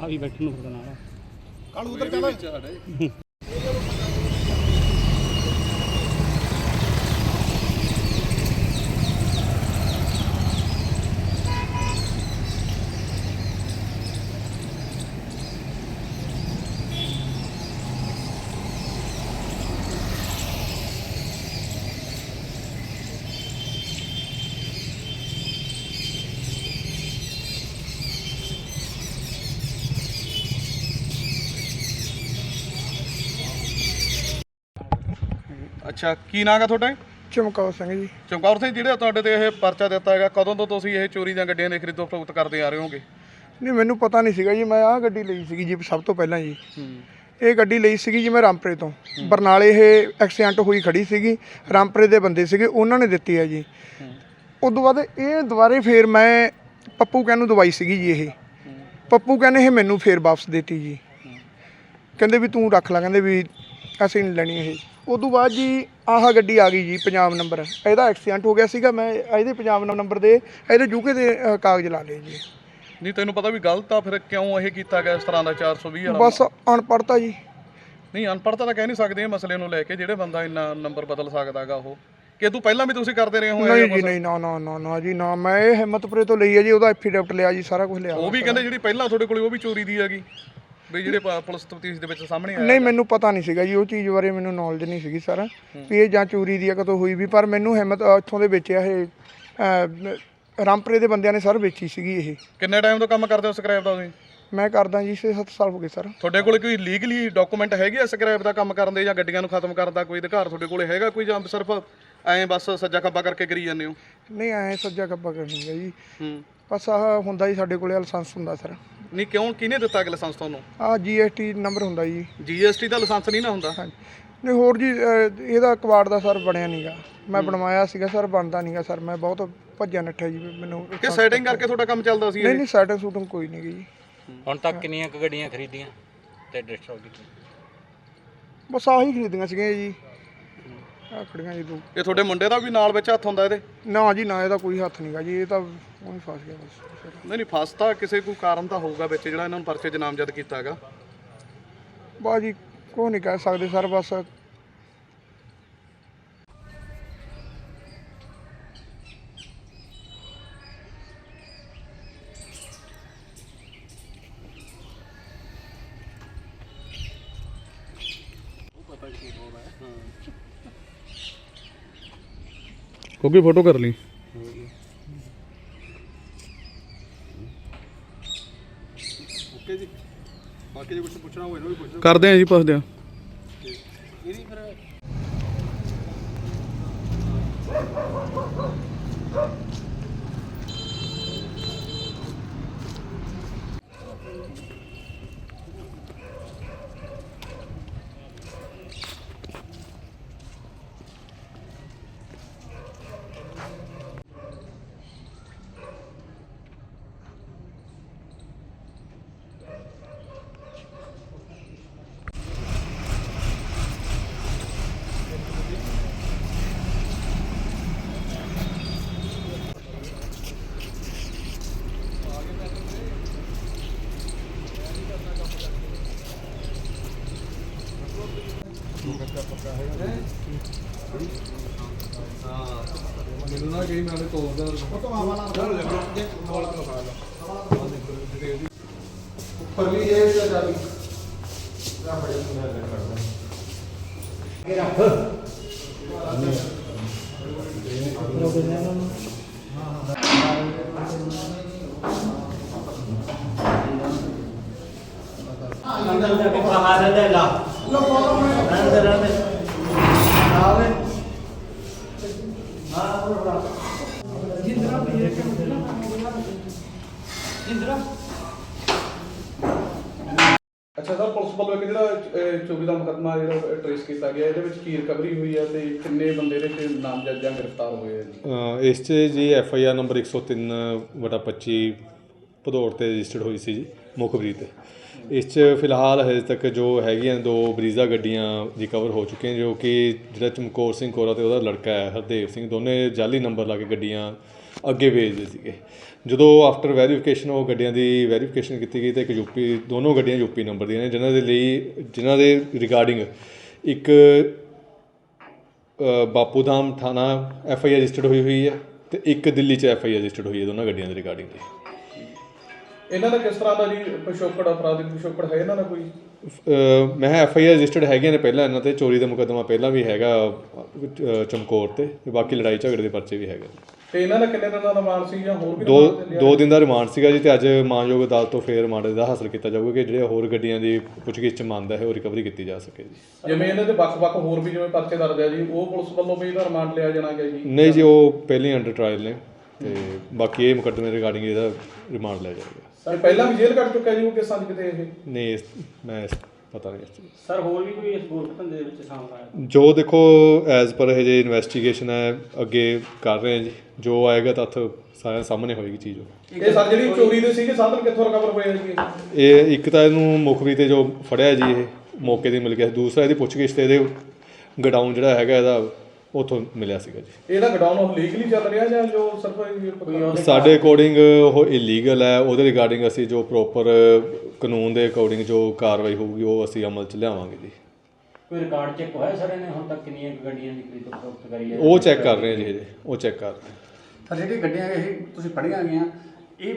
ਆ ਵੀ ਬੈਠਣ ਨੂੰ ਫਿਰ ਨਾਲ ਕਾਲੂ ਉਧਰ ਚੱਲ। ਅੱਛਾ ਕੀ ਨਾਂ ਗਾ ਤੁਹਾਡਾ? ਚਮਕੌਰ ਸਿੰਘ ਜੀ। ਚਮਕੌਰ ਸਿੰਘ ਜਿਹੜੇ ਤੁਹਾਡੇ ਤੇ ਇਹ ਪਰਚਾ ਦਿੱਤਾ ਹੈਗਾ ਕਦੋਂ ਤੋਂ ਤੁਸੀਂ ਇਹ ਚੋਰੀ ਦੀਆਂ ਗੱਡੀਆਂ ਦੇ ਖਰੀਦੋ ਫਰੋਖਤ ਕਰਦੇ ਆ ਰਹੇ ਹੋਗੇ? ਨਹੀਂ ਮੈਨੂੰ ਪਤਾ ਨਹੀਂ ਸੀਗਾ ਜੀ ਮੈਂ ਆਹ ਗੱਡੀ ਲਈ ਸੀਗੀ ਜੀ ਸਭ ਤੋਂ ਪਹਿਲਾਂ ਜੀ। ਹੂੰ। ਇਹ ਗੱਡੀ ਲਈ ਸੀਗੀ ਜੀ ਮੈਂ ਰਾਮਪੁਰੇ ਤੋਂ। ਬਰਨਾਲੇ ਇਹ ਐਕਸੀਡੈਂਟ ਹੋਈ ਖੜੀ ਸੀਗੀ ਰਾਮਪੁਰੇ ਦੇ ਬੰਦੇ ਸੀਗੇ ਉਹਨਾਂ ਨੇ ਦਿੱਤੀ ਹੈ ਜੀ। ਉਦੋਂ ਬਾਅਦ ਇਹ ਦੁਬਾਰੇ ਫੇਰ ਮੈਂ ਪੱਪੂ ਕਹਿਣ ਨੂੰ ਦਵਾਈ ਸੀਗੀ ਜੀ ਇਹ। ਪੱਪੂ ਕਹਿੰਦੇ ਇਹ ਮੈਨੂੰ ਫੇਰ ਵਾਪਸ ਦਿੱਤੀ ਜੀ। ਕਹਿੰਦੇ ਵੀ ਤੂੰ ਰੱਖ ਲੈ ਕਹਿੰਦੇ ਵੀ ਅਸੀਂ ਨਹੀਂ ਲੈਣੀ ਇਹ। ਉਦੋਂ ਬਾਅਦ ਜੀ ਆਹ ਗੱਡੀ ਆ ਗਈ ਜੀ ਪੰਜਾਬ ਨੰਬਰ ਇਹਦਾ ਐਕਸੀਡੈਂਟ ਹੋ ਗਿਆ ਸੀਗਾ ਮੈਂ ਇਹਦੇ ਪੰਜਾਬ ਨੰਬਰ ਦੇ ਇਹਦੇ ਯੂਕੇ ਦੇ ਅ, ਕਾਗਜ਼ ਲਾ ਲਏ ਜੀ। ਨਹੀਂ ਤੈਨੂੰ ਪਤਾ ਵੀ ਗਲਤ ਆ ਫਿਰ ਕਿਉਂ ਇਹ ਕੀਤਾ ਗਿਆ ਇਸ ਤਰ੍ਹਾਂ ਦਾ 420 ਵਾਲਾ ਬਸ ਅਨਪੜ੍ਹਤਾ ਜੀ। ਨਹੀਂ ਅਨਪੜ੍ਹਤਾ ਤਾਂ ਕਹਿ ਨਹੀਂ ਸਕਦੇ ਇਹ ਮਸਲੇ ਨੂੰ ਲੈ ਕੇ ਜਿਹੜੇ ਬੰਦਾ ਇੰਨਾ ਨੰਬਰ ਬਦਲ ਸਕਦਾਗਾ ਉਹ। ਕਿ ਤੂੰ ਪਹਿਲਾਂ ਵੀ ਤੁਸੀਂ ਕਰਦੇ ਰਹੇ ਹੋ ਇਹ ਨਹੀਂ ਜੀ ਨਹੀਂ ਨਾ ਨਾ ਨਾ ਨਾ ਜੀ ਨਾ। ਮੈਂ ਇਹ ਹਿੰਮਤਪੁਰੇ ਤੋਂ ਲਈ ਹੈ ਜੀ ਉਹਦਾ ਐਫੀਡੈਵਿਟ ਲਿਆ ਜੀ ਸਾਰਾ ਕੁਝ ਲਿਆ। ਉਹ ਵੀ ਕਹਿੰਦੇ ਜਿਹੜੀ ਪਹਿਲਾਂ ਤੁਹਾਡੇ ਕੋਲੇ ਉਹ ਵੀ ਚੋਰੀ ਦੀ ਹੈਗੀ। ਵੀ ਜਿਹੜੇ ਪ- ਪੁਲਿਸ ਤਫਤੀਸ਼ ਦੇ ਵਿੱਚ ਸਾਹਮਣੇ ਆਇਆ ਨਹੀਂ ਮੈਨੂੰ ਪਤਾ ਨਹੀਂ ਸੀਗਾ ਜੀ ਉਹ ਚੀਜ਼ ਬਾਰੇ ਮੈਨੂੰ ਨੌਲੇਜ ਨਹੀਂ ਸੀਗੀ ਸਾਰਾ ਵੀ ਇਹ ਜਾਂ ਚੋਰੀ ਦੀ ਆ ਕਦੋਂ ਹੋਈ ਵੀ ਪਰ ਮੈਨੂੰ ਹਿੰਮਤ ਅ, ਇੱਥੋਂ ਦੇ ਵੇਚਿਆ ਇਹ ਅ, ਰਾਮਪੁਰੇ ਦੇ ਬੰਦਿਆਂ ਨੇ ਸਰ ਵੇਚੀ ਸੀਗੀ ਇਹ। ਕਿੰਨੇ ਟਾਈਮ ਤੋਂ ਕੰਮ ਕਰਦੇ ਹੋ ਸਕ੍ਰੈਪ ਦਾ ਤੁਸੀਂ? ਮੈਂ ਕਰਦਾ ਜੀ 6-7 ਸਾਲ ਹੋ ਗਏ ਸਰ। ਤੁਹਾਡੇ ਕੋਲੇ ਕੋਈ ਲੀਗਲੀ ਡਾਕੂਮੈਂਟ ਹੈਗੇ ਆ ਸਕ੍ਰੈਪ ਦਾ ਕੰਮ ਕਰਨ ਦੇ ਜਾਂ ਗੱਡੀਆਂ ਨੂੰ ਖਤਮ ਕਰਨ ਦਾ ਕੋਈ ਅਧਿਕਾਰ ਤੁਹਾਡੇ ਕੋਲੇ ਹੈਗਾ ਕੋਈ ਜਾਂ ਸਿਰਫ ਐਂ ਬਸ ਸੱਜਾ ਖੱਬਾ ਕਰਕੇ ਕਰੀ ਜਾਂਦੇ ਹੋ? ਨਹੀਂ ਐ ਸੱਜਾ ਕੱਪਾ ਕਰਨੀਗਾ ਜੀ। ਹੂੰ। ਬਸ ਆਹ ਹੁੰਦਾ ਜੀ ਸਾਡੇ ਕੋਲੇ ਲਾਇਸੈਂਸ ਹੁੰਦਾ ਸਰ। ਨਹੀਂ ਕਿਉਂ? ਕਿਹਨੇ ਦਿੱਤਾ ਕਿ ਲਾਇਸੈਂਸ ਤੁਹਾਨੂੰ? ਆਹ ਜੀਐਸਟੀ ਨੰਬਰ ਹੁੰਦਾ ਜੀ। ਜੀਐਸਟੀ ਦਾ ਲਾਇਸੈਂਸ ਨਹੀਂ ਨਾ ਹੁੰਦਾ? ਹਾਂਜੀ। ਨਹੀਂ ਹੋਰ ਜੀ ਇਹਦਾ ਕਵਾੜ ਦਾ ਸਰ ਬਣਿਆ ਨਹੀਂਗਾ ਮੈਂ ਬਣਵਾਇਆ ਸੀਗਾ ਸਰ ਬਣਦਾ ਨਹੀਂਗਾ ਸਰ। ਮੈਂ ਬਹੁਤ ਭੱਜਿਆ ਨੱਠਿਆ ਜੀ ਮੈਨੂੰ ਕਿ ਸੈਟਿੰਗ ਕਰਕੇ ਤੁਹਾਡਾ ਕੰਮ ਚੱਲਦਾ ਸੀ ਨਹੀਂ ਨਹੀਂ ਸੈਟਿੰਗ ਸ਼ੂਟਿੰਗ ਕੋਈ ਨਹੀਂ ਜੀ। ਹੁਣ ਤੱਕ ਕਿੰਨੀਆਂ ਕੁ ਗੱਡੀਆਂ ਖਰੀਦੀਆਂ ਤੇ ਡਿਸਟ੍ਰੋਲ ਕੀਤੀਆਂ? ਬਸ ਆਹੀ ਖਰੀਦੀਆਂ ਸੀਗੀਆਂ ਜੀ। ਆ ਖੜੀਆਂ ਜੀ ਦੋ। ਇਹ ਤੁਹਾਡੇ ਮੁੰਡੇ ਦਾ ਵੀ ਨਾਲ ਵਿੱਚ ਹੱਥ ਹੁੰਦਾ ਇਹਦੇ? ਨਾ ਜੀ ਨਾ ਇਹਦਾ ਕੋਈ ਹੱਥ ਨਹੀਂਗਾ ਜੀ ਇਹ ਤਾਂ ਉਹੀ ਫਸ ਗਿਆ ਬਸ। ਨਹੀਂ ਨਹੀਂ ਫਸਤਾ ਕਿਸੇ ਕੋਈ ਕਾਰਨ ਤਾਂ ਹੋਊਗਾ ਵਿੱਚ ਜਿਹੜਾ ਇਹਨਾਂ ਨੂੰ ਪਰਚੇ 'ਚ ਨਾਮਜ਼ਦ ਕੀਤਾ ਹੈਗਾ। ਬਾਜੀ ਕੋਈ ਨਹੀਂ ਕਹਿ ਸਕਦੇ ਸਰ ਬਸ ਕੋਕੀ ਫੋਟੋ ਕਰ ਲਈ। ਓਕੇ ਜੀ। ਬਾਕੀ ਜੇ ਕੁਝ ਪੁੱਛਣਾ ਹੋਵੇ ਨਾ ਵੀ ਪੁੱਛ ਕਰਦੇ ਆ ਜੀ ਪੁੱਛਦੇ ਆ। ਮੈਨੂੰ ਨਾ ਕਹੀ ਨਾਲੇ ਤੋੜਦਾ ਪਰਲੀ ਇਹ ਤਾਂ ਅੱਛਾ ਸਰ ਪੁਲਿਸ ਵੱਲੋਂ ਇੱਕ ਜਿਹੜਾ ਅਹ, ਚੋਰੀ ਦਾ ਮੁਕੱਦਮਾ ਜਿਹੜਾ ਟ੍ਰੇਸ ਕੀਤਾ ਗਿਆ ਇਹਦੇ ਵਿੱਚ ਕੀ ਰਿਕਵਰੀ ਹੋਈ ਹੈ ਤੇ ਕਿੰਨੇ ਬੰਦੇ ਦੇ ਤੇ ਨਾਮਜ਼ਦ ਜਾਂ ਗ੍ਰਿਫਤਾਰ ਹੋਏ ਅ, ਇਸ 'ਚ ਜੀ ਐਫ ਆਈ ਆਰ ਨੰਬਰ 103 ਵਟਾ 25 ਭਦੌੜ ਤੇ ਰਜਿਸਟਰਡ ਹੋਈ ਸੀ ਜੀ ਮੁਖਬਰੀ ਤੇ। ਇਸ 'ਚ ਫਿਲਹਾਲ ਹਜੇ ਤੱਕ ਜੋ ਹੈਗੀਆਂ ਦੋ ਬਰੀਜ਼ਾ ਗੱਡੀਆਂ ਰਿਕਵਰ ਹੋ ਚੁੱਕੀਆਂ ਜੋ ਕਿ ਜਿਹੜਾ ਚਮਕੌਰ ਸਿੰਘ ਕੋਰਾ ਅਤੇ ਉਹਦਾ ਲੜਕਾ ਹੈ ਹਰਦੇਵ ਸਿੰਘ ਦੋਨੇ ਜਾਲੀ ਨੰਬਰ ਲਾ ਕੇ ਗੱਡੀਆਂ ਅੱਗੇ ਵੇਚਦੇ ਸੀਗੇ। ਜਦੋਂ ਆਫਟਰ ਵੈਰੀਫਿਕੇਸ਼ਨ ਉਹ ਗੱਡੀਆਂ ਦੀ ਵੈਰੀਫਿਕੇਸ਼ਨ ਕੀਤੀ ਗਈ ਤਾਂ ਇੱਕ ਯੂਪੀ ਦੋਨੋਂ ਗੱਡੀਆਂ ਯੂਪੀ ਨੰਬਰ ਦੀਆਂ ਨੇ ਜਿਨ੍ਹਾਂ ਦੇ ਲਈ ਜਿਨ੍ਹਾਂ ਦੇ ਰਿਗਾਰਡਿੰਗ ਇੱਕ ਅ, ਬਾਪੂ ਧਾਮ ਥਾਣਾ ਐਫ ਆਈ ਆਰ ਰਜਿਸਟਰਡ ਹੋਈ ਹੋਈ ਹੈ ਤੇ ਇੱਕ ਦਿੱਲੀ 'ਚ ਐਫ ਆਈ ਆਰ ਰਜਿਸਟਰਡ ਹੋਈ ਹੈ ਦੋਨਾਂ ਗੱਡੀਆਂ ਦੇ ਰਿਗਾਰਡਿੰਗ ਜੀ ਇਹਨਾਂ ਦਾ ਕਿਸ ਤਰ੍ਹਾਂ ਦਾ ਜੀ ਪਿਛੋਕੜ ਅਪਰਾਧਿਕ ਪਿਛੋਕੜ ਹੈ ਇਹਨਾਂ ਦਾ ਕੋਈ? ਮੈਂ ਐਫ ਆਈ ਆਰ ਰਜਿਸਟਰਡ ਹੈਗੀਆਂ ਨੇ ਪਹਿਲਾਂ ਇਹਨਾਂ ਤੇ ਚੋਰੀ ਦਾ ਮੁਕੱਦਮਾ ਪਹਿਲਾਂ ਵੀ ਹੈਗਾ ਚਮਕੌਰ ਤੇ ਤੇ ਬਾਕੀ ਲੜਾਈ ਝਗੜੇ ਦੇ ਪਰਚੇ ਵੀ ਹੈਗੇ ਤੇ ਇਹਨਾਂ ਦਾ ਕਿੰਨੇ ਦਿਨਾਂ ਦਾ ਮਾਨ ਸੀ ਜਾਂ ਹੋਰ ਵੀ ਦੋ ਰਿਮਾਂਡ ਤੇ ਲਿਆ? ਦੋ ਦਿਨ ਦਾ ਰਿਮਾਂਡ ਸੀਗਾ ਜੀ ਤੇ ਅੱਜ ਮਾਨਯੋਗ ਅਦਾਲਤ ਤੋਂ ਫੇਰ ਰਿਮਾਂਡ ਦਾ ਹਾਸਲ ਕੀਤਾ ਜਾਊਗਾ ਕਿ ਜਿਹੜੇ ਹੋਰ ਗੱਡੀਆਂ ਦੀ ਪੁੱਛਗਿੱਛ ਚ ਮੰਨਦਾ ਹੈ ਉਹ ਰਿਕਵਰੀ ਕੀਤੀ ਜਾ ਸਕੇ ਜੀ। ਜਿਵੇਂ ਇਹਨਾਂ ਦੇ ਵੱਖ-ਵੱਖ ਹੋਰ ਵੀ ਜਿਵੇਂ ਪਰਚੇ ਦਰਜ ਆ ਜੀ ਉਹ ਪੁਲਿਸ ਵੱਲੋਂ ਵੀ ਇਹਦਾ ਰਿਮਾਂਡ ਲਿਆ ਜਾਣਾ ਗਿਆ ਜੀ? ਨਹੀਂ ਜੀ ਉਹ ਪਹਿਲੇ ਅੰਡਰ ਟ੍ਰਾਇਲ ਨੇ ਤੇ ਬਾਕੀ ਇਹ ਮੁਕੱਦਮੇ ਰਿਗਾਰਡਿੰਗ ਇਹਦਾ ਰਿਮਾਂਡ ਲਿਆ ਜਾਏਗਾ ਸਰ ਪਹਿਲਾਂ ਵੀ ਜੇਲ੍ਹ ਕੱਟ ਚੁੱਕਾ ਜੀ ਉਹ ਕਿਸਾਂ ਕਿਤੇ ਇਹ? ਨਹੀਂ ਇਸ- ਮੈਂ ਇਸ- ਪਤਾ ਨਹੀਂ ਇਸ ਚੀਜ਼ ਦਾ। ਸਰ ਹੋਰ ਵੀ ਕੋਈ ਇਸ ਗੋਲਕ ਧੰਦੇ ਦੇ ਵਿੱਚ ਸ਼ਾਮਲ ਹੈ? ਜੋ ਦੇਖੋ ਐਜ਼ ਪਰ ਇਹ ਜੇ ਇਨਵੈਸਟੀਗੇਸ਼ਨ ਹੈ ਅੱਗੇ ਕਰ ਰਹੇ ਹਾਂ ਜੀ। ਜੋ ਆਏਗਾ ਤੱਥ ਸਾਰਿਆਂ ਸਾਹਮਣੇ ਹੋਏਗੀ ਚੀਜ਼ ਉਹ। ਇਹ ਸਰ ਜਿਹੜੀ ਚੋਰੀ ਦੇ ਸੀਗੇ ਸਾਧਨ ਕਿੱਥੋਂ ਰਿਕਵਰ ਹੋਏ ਆ ਜੀ ਇਹ? ਇਹ ਇੱਕ ਤਾਂ ਇਹਨੂੰ ਮੁਖਬਰੀ ਤੇ ਜੋ ਫੜਿਆ ਜੀ ਇਹ ਮੌਕੇ ਤੇ ਮਿਲ ਗਿਆ। ਦੂਸਰਾ ਇਹਦੀ ਪੁੱਛਗਿੱਛ ਤੇ ਇਹਦੇ ਗਡਾਊਨ ਜਿਹੜਾ ਹੈਗਾ ਇਹਦਾ ਉਥੋਂ ਮਿਲਿਆ ਸੀਗਾ ਜੀ। ਇਹਦਾ ਗਡਾਊਨ ਉਹ ਲੀਗਲੀ ਚੱਲ ਰਿਹਾ ਜਾਂ ਜੋ ਸਿਰਫ ਸਾਡੇ ਅਕੋਰਡਿੰਗ ਉਹ ਇਲੀਗਲ ਹੈ ਉਹਦੇ ਰਿਗਾਰਡਿੰਗ ਅਸੀਂ ਜੋ ਪ੍ਰੋਪਰ ਕਾਨੂੰਨ ਦੇ ਅਕੋਰਡਿੰਗ ਜੋ ਕਾਰਵਾਈ ਹੋਊਗੀ ਉਹ ਅਸੀਂ ਅਮਲ 'ਚ ਲਿਆਵਾਂਗੇ ਜੀ। ਕੋਈ ਰਿਕਾਰਡ ਚੈੱਕ ਹੋਇਆ ਸਰ ਇਹਨੇ? ਹੁਣ ਤੱਕ ਕਿੰਨੀਆਂ ਗੱਡੀਆਂ ਦੀ ਖਰੀਦ ਫਰੋਖਤ ਕਰੀ ਹੈ? ਉਹ ਚੈੱਕ ਕਰ ਰਹੇ ਹਾਂ ਜੀ ਉਹ ਚੈੱਕ ਕਰ ਰਹੇ ਜਿਹੜੀ ਗੱਡੀਆਂ ਇਹ ਤੁਸੀਂ ਫੜੀਆਂ ਗਈਆਂ ਇਹ